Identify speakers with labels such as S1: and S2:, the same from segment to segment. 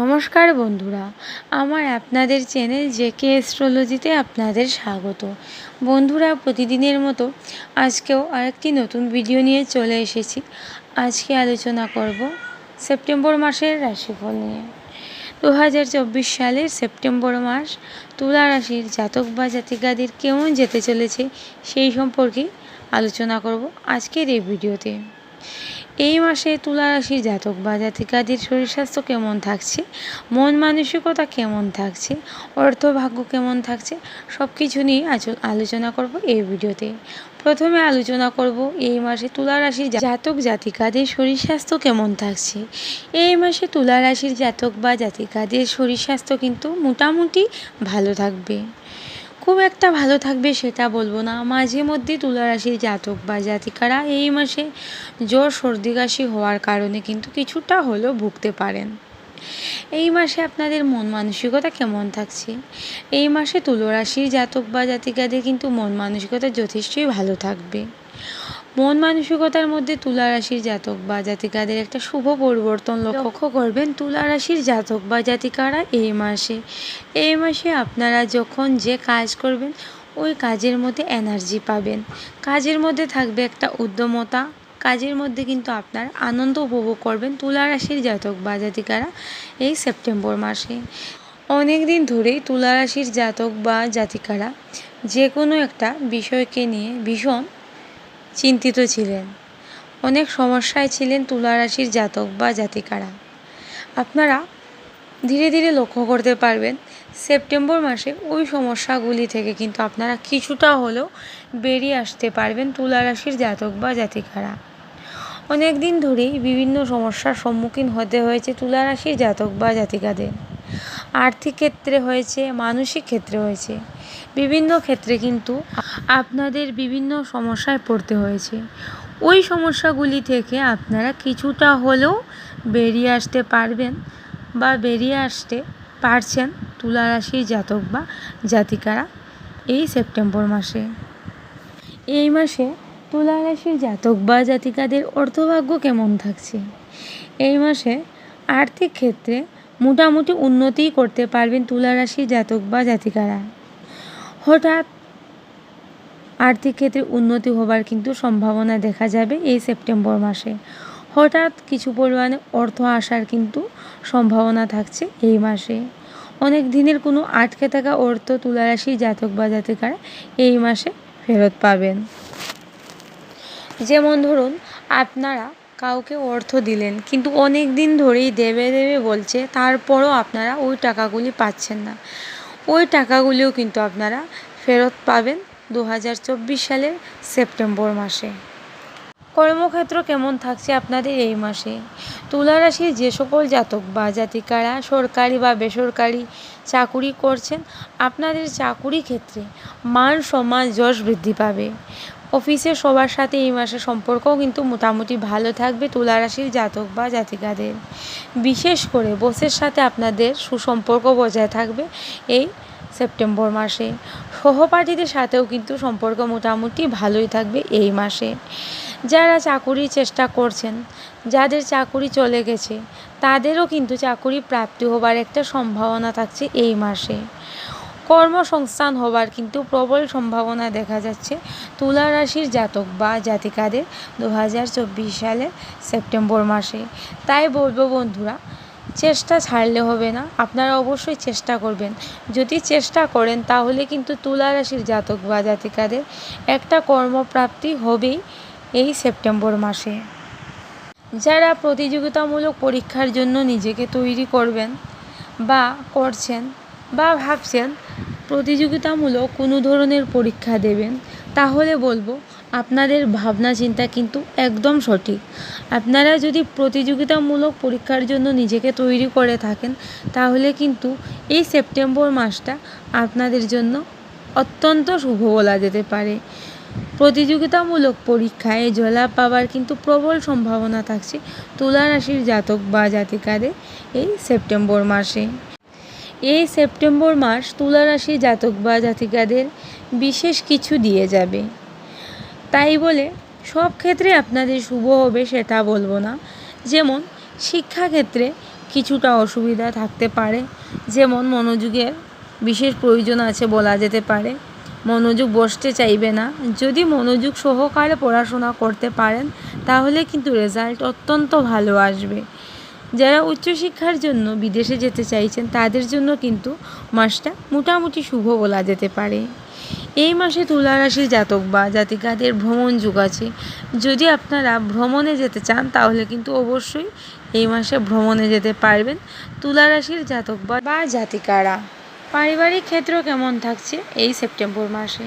S1: নমস্কার বন্ধুরা, আমার আপনাদের চ্যানেল জে কে অ্যাস্ট্রোলজিতে আপনাদের স্বাগত। বন্ধুরা, প্রতিদিনের মতো আজকেও আরেকটি নতুন ভিডিও নিয়ে চলে এসেছি। আজকে আলোচনা করব সেপ্টেম্বর মাসের রাশিফল নিয়ে। দু হাজার চব্বিশ সালের সেপ্টেম্বর মাস তুলা রাশির জাতক বা জাতিকাদের কেমন যেতে চলেছে সেই সম্পর্কে আলোচনা করব আজকের এই ভিডিওতে। এই মাসে তুলা রাশির জাতক বা জাতিকাদের শরীর স্বাস্থ্য কেমন থাকছে? মন মানসিকতা কেমন থাকছে? অর্থ ভাগ্য কেমন থাকছে? সব কিছু নিয়ে আলোচনা করব এই ভিডিওতে। প্রথমে আলোচনা করব এই মাসে তুলা রাশির জাতক জাতিকাদের শরীর স্বাস্থ্য কেমন থাকছে? এই মাসে তুলা রাশির জাতক বা জাতিকাদের শরীর স্বাস্থ্য কিন্তু মোটামুটি ভালো থাকবে। খুব একটা ভালো থাকবে সেটা বলব না। মাঝে মধ্যে তুলারাশির জাতক বা জাতিকারা এই মাসে জ্বর, সর্দি, কাশি হওয়ার কারণে কিন্তু কিছুটা হলেও ভুগতে পারেন। এই মাসে আপনাদের মন মানসিকতা কেমন থাকছে? এই মাসে তুলো রাশির জাতক বা জাতিকাদের কিন্তু মন মানসিকতা যথেষ্টই ভালো থাকবে। মন মানসিকতার মধ্যে তুলা রাশির জাতক বা জাতিকাদের একটা শুভ পরিবর্তন লক্ষ্য করবেন তুলা রাশির জাতক বা জাতিকারা এই মাসে। এই মাসে আপনারা যখন যে কাজ করবেন, ওই কাজের মধ্যে এনার্জি পাবেন। কাজের মধ্যে থাকবে একটা উদ্যমতা কাজের মধ্যে কিন্তু আপনার আনন্দ উপভোগ করবেন তুলা রাশির জাতক বা জাতিকারা এই সেপ্টেম্বর মাসে। অনেক দিন ধরেই তুলা রাশির জাতক বা জাতিকারা যে কোনো একটা বিষয়কে নিয়ে ভীষণ চিন্তিত ছিলেন। অনেক সমস্যায় ছিলেন তুলা রাশির জাতক বা জাতিকারা। আপনারা ধীরে ধীরে লক্ষ্য করতে পারবেন, সেপ্টেম্বর মাসে ওই সমস্যাগুলি থেকে কিন্তু আপনারা কিছুটা হলেও বেরিয়ে আসতে পারবেন তুলা রাশির জাতক বা জাতিকারা। অনেক দিন ধরেই বিভিন্ন সমস্যার সম্মুখীন হতে হয়েছে তুলা রাশির জাতক বা জাতিকাদের। আর্থিক ক্ষেত্রে হয়েছে, মানসিক ক্ষেত্রে হয়েছে। বিভিন্ন ক্ষেত্রে কিন্তু আপনাদের বিভিন্ন সমস্যায় পড়তে হয়েছে। ওই সমস্যাগুলি থেকে আপনারা কিছুটা হলেও বেরিয়ে আসতে পারবেন বা বেরিয়ে আসতে পারছেন তুলা রাশির জাতক বা জাতিকারা এই সেপ্টেম্বর মাসে। এই মাসে তুলা রাশির জাতক বা জাতিকাদের অর্থভাগ্য কেমন থাকছে? এই মাসে আর্থিক ক্ষেত্রে মোটামুটি উন্নতিই করতে পারবেন তুলা রাশির জাতক বা জাতিকারা। হঠাৎ আর্থিক ক্ষেত্রে উন্নতি হবার কিন্তু সম্ভাবনা দেখা যাবে এই সেপ্টেম্বর মাসে। হঠাৎ কিছু পরিমাণে অর্থ আসার কিন্তু সম্ভাবনা থাকছে এই মাসে। অনেক দিনের কোনো আটকে থাকা অর্থ তুলারাশির জাতক বা জাতিকারা এই মাসে ফেরত পাবেন। যেমন ধরুন, আপনারা কাউকে অর্থ দিলেন, কিন্তু অনেক দিন ধরেই দেবে দেবে বলছে, তারপরও আপনারা ওই টাকাগুলি পাচ্ছেন না। ওই টাকাগুলিও কিন্তু আপনারা ফেরত পাবেন দু হাজার চব্বিশ সালের সেপ্টেম্বর মাসে। কর্মক্ষেত্র কেমন থাকছে আপনাদের এই মাসে? তুলা রাশির যে সকল জাতক বা জাতিকারা সরকারি বা বেসরকারি চাকুরি করছেন, আপনাদের চাকুরি ক্ষেত্রে মান সম্মান যশ বৃদ্ধি পাবে। অফিসে সবার সাথে এই মাসে সম্পর্কও কিন্তু মোটামুটি ভালো থাকবে তুলা রাশির জাতক বা জাতিকাদের। বিশেষ করে বসের সাথে আপনাদের সুসম্পর্ক বজায় থাকবে এই সেপ্টেম্বর মাসে। সহপাঠীদের সাথেও কিন্তু সম্পর্ক মোটামুটি ভালোই থাকবে এই মাসে। যারা চাকুরির চেষ্টা করছেন, যাদের চাকুরি চলে গেছে, তাদেরও কিন্তু চাকুরি প্রাপ্তি হবার একটা সম্ভাবনা থাকছে এই মাসে। কর্মসংস্থান হবার কিন্তু প্রবল সম্ভাবনা দেখা যাচ্ছে। তুলা রাশির জাতক বা জাতিকাদের দু সালের সেপ্টেম্বর মাসে। তাই বলব বন্ধুরা, চেষ্টা ছাড়লে হবে না। আপনারা অবশ্যই চেষ্টা করবেন। যদি চেষ্টা করেন, তাহলে কিন্তু তুলা রাশির জাতক বা জাতিকাদের একটা কর্মপ্রাপ্তি হবেই এই সেপ্টেম্বর মাসে। যারা প্রতিযোগিতামূলক পরীক্ষার জন্য নিজেকে তৈরি করবেন বা করছেন বা ভাবছেন প্রতিযোগিতামূলক কোনো ধরনের পরীক্ষা দেবেন তাহলে বলব আপনাদের ভাবনা চিন্তা কিন্তু একদম সঠিক। আপনারা যদি প্রতিযোগিতামূলক পরীক্ষার জন্য নিজেকে তৈরি করে থাকেন, তাহলে কিন্তু এই সেপ্টেম্বর মাসটা আপনাদের জন্য অত্যন্ত শুভ বলা যেতে পারে। প্রতিযোগিতামূলক পরীক্ষায় জলা পাওয়ার কিন্তু প্রবল সম্ভাবনা থাকছে তুলা রাশির জাতক বা জাতিকাদের এই সেপ্টেম্বর মাসে। এই সেপ্টেম্বর মাস তুলা রাশির জাতক বা জাতিকাদের বিশেষ কিছু দিয়ে যাবে। তাই বলে সব ক্ষেত্রে আপনাদের শুভ হবে সেটা বলব না। যেমন শিক্ষাক্ষেত্রে কিছুটা অসুবিধা থাকতে পারে। যেমন মনোযোগের বিশেষ প্রয়োজন আছে বলা যেতে পারে। মনোযোগ বসতে চাইবে না। যদি মনোযোগ সহকারে পড়াশোনা করতে পারেন, তাহলে কিন্তু রেজাল্ট অত্যন্ত ভালো আসবে। যারা উচ্চশিক্ষার জন্য বিদেশে যেতে চাইছেন, তাদের জন্য কিন্তু মাসটা মোটামুটি শুভ বলা যেতে পারে। এই মাসে তুলা রাশির জাতক বা জাতিকাদের ভ্রমণ যুগ আছে। যদি আপনারা ভ্রমণে যেতে চান, তাহলে কিন্তু অবশ্যই এই মাসে ভ্রমণে যেতে পারবেন তুলা রাশির জাতক বা জাতিকারা। পারিবারিক ক্ষেত্র কেমন থাকছে এই সেপ্টেম্বর মাসে?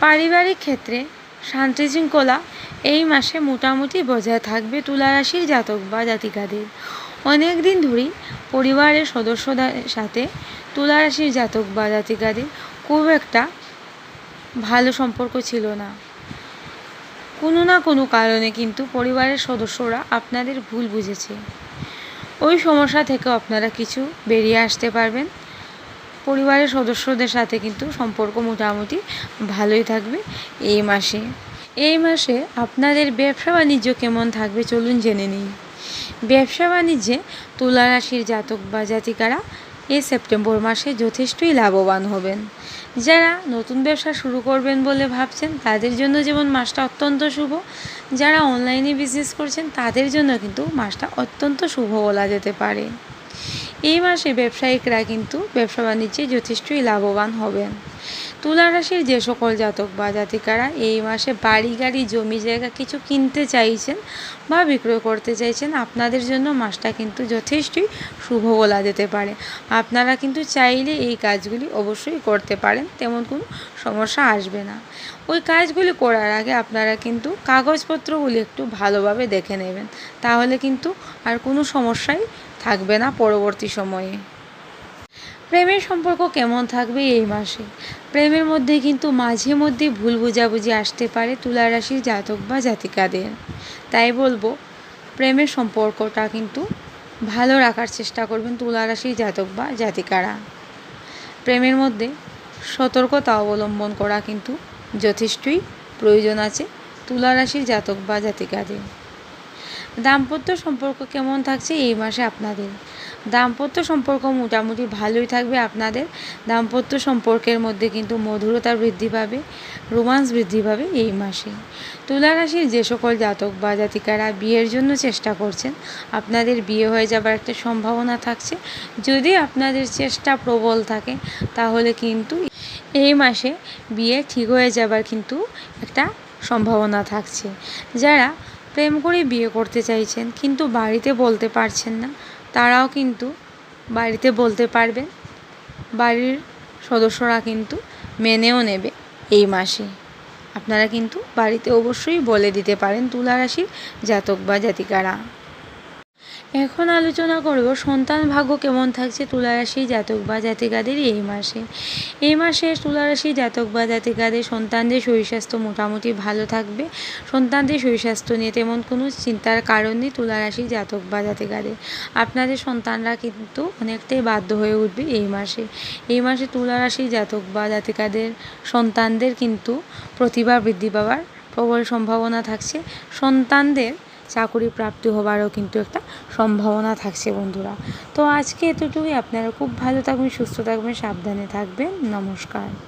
S1: পারিবারিক ক্ষেত্রে শান্তি শৃঙ্খলা এই মাসে মোটামুটি বজায় থাকবে তুলা রাশির জাতক বা জাতিকাদের। অনেক দিন ধরেই পরিবারের সদস্যদের সাথে তুলা রাশির জাতক বা জাতিকাদের খুব একটা ভালো সম্পর্ক ছিল না। কোনো না কোনো কারণে কিন্তু পরিবারের সদস্যরা আপনাদের ভুল বুঝেছে। ওই সমস্যা থেকে আপনারা কিছু বেরিয়ে আসতে পারবেন। পরিবারের সদস্যদের সাথে কিন্তু সম্পর্ক মোটামুটি ভালোই থাকবে এই মাসে। এই মাসে আপনাদের ব্যবসা বাণিজ্য কেমন থাকবে চলুন জেনে নিই। ব্যবসা বাণিজ্যে তুলা রাশির জাতক বা জাতিকারা এই সেপ্টেম্বর মাসে যথেষ্টই লাভবান হবেন। যারা নতুন ব্যবসা শুরু করবেন বলে ভাবছেন, তাদের জন্য যেমন মাসটা অত্যন্ত শুভ, যারা অনলাইনে বিজনেস করছেন, তাদের জন্য কিন্তু মাসটা অত্যন্ত শুভ বলা যেতে পারে। এই মাসে ব্যবসায়িকরা কিন্তু ব্যবসা বাণিজ্যে যথেষ্টই লাভবান হবেন। তুলা রাশির যে সকল জাতক বা জাতিকারা এই মাসে বাড়ি, গাড়ি, জমি, জায়গা কিছু কিনতে চাইছেন বা বিক্রয় করতে চাইছেন, আপনাদের জন্য মাসটা কিন্তু যথেষ্টই শুভ বলা যেতে পারে। আপনারা কিন্তু চাইলে এই কাজগুলি অবশ্যই করতে পারেন, তেমন কোনো সমস্যা আসবে না। ওই কাজগুলি করার আগে আপনারা কিন্তু কাগজপত্রগুলি একটু ভালোভাবে দেখে নেবেন। তাহলে কিন্তু আর কোনো সমস্যাই থাকবে না পরবর্তী সময়ে। প্রেমের সম্পর্ক কেমন থাকবে এই মাসে? প্রেমের মধ্যে কিন্তু মাঝে মধ্যে ভুল বোঝাবুঝি আসতে পারে তুলা রাশির জাতক বা জাতিকাদের। তাই বলব, প্রেমের সম্পর্কটা কিন্তু ভালো রাখার চেষ্টা করবেন তুলা রাশির জাতক বা জাতিকারা। প্রেমের মধ্যে সতর্কতা অবলম্বন করা কিন্তু যথেষ্টই প্রয়োজন আছে তুলা রাশির জাতক বা জাতিকাদের। দাম্পত্য সম্পর্ক কেমন থাকছে এই মাসে আপনাদের? দাম্পত্য সম্পর্ক মোটামুটি ভালোই থাকবে আপনাদের। দাম্পত্য সম্পর্কের মধ্যে কিন্তু মধুরতা বৃদ্ধি পাবে, রোমান্স বৃদ্ধি পাবে এই মাসে। তুলা রাশির যে সকল জাতক বা জাতিকারা বিয়ের জন্য চেষ্টা করছেন, আপনাদের বিয়ে হয়ে যাবার একটা সম্ভাবনা থাকছে। যদি আপনাদের চেষ্টা প্রবল থাকে, তাহলে কিন্তু এই মাসে বিয়ে ঠিক হয়ে যাবার কিন্তু একটা সম্ভাবনা থাকছে। যারা প্রেম করে বিয়ে করতে চাইছেন, কিন্তু বাড়িতে বলতে পারছেন না। তারাও কিন্তু বাড়িতে বলতে পারবেন বাড়ির সদস্যরা কিন্তু মেনেও নেবে এই মাসে। আপনারা কিন্তু বাড়িতে অবশ্যই বলে দিতে পারেন তুলা রাশির জাতক বা জাতিকারা। এখন আলোচনা করব সন্তান ভাগ্য কেমন থাকছে তুলারাশি জাতক বা জাতিকাদের এই মাসে। এই মাসে তুলারাশি জাতক বা জাতিকাদের সন্তানদের শরীর স্বাস্থ্য মোটামুটি ভালো থাকবে। সন্তানদের শরীর স্বাস্থ্য নিয়ে তেমন কোনো চিন্তার কারণ নেই তুলারাশি জাতক বা জাতিকাদের। আপনাদের সন্তানরা কিন্তু অনেকটাই বাধ্য হয়ে উঠবে এই মাসে। এই মাসে তুলারাশি জাতক বা জাতিকাদের সন্তানদের কিন্তু প্রতিভা বৃদ্ধি পাওয়ার প্রবল সম্ভাবনা থাকছে। সন্তানদের চাকুরি প্রাপ্তি হবারও কিন্তু একটা সম্ভাবনা থাকছে বন্ধুরা। তো আজকে এতটুকুই। আপনারা খুব ভালো থাকবেন, সুস্থ থাকবেন, সাবধানে থাকবেন। নমস্কার।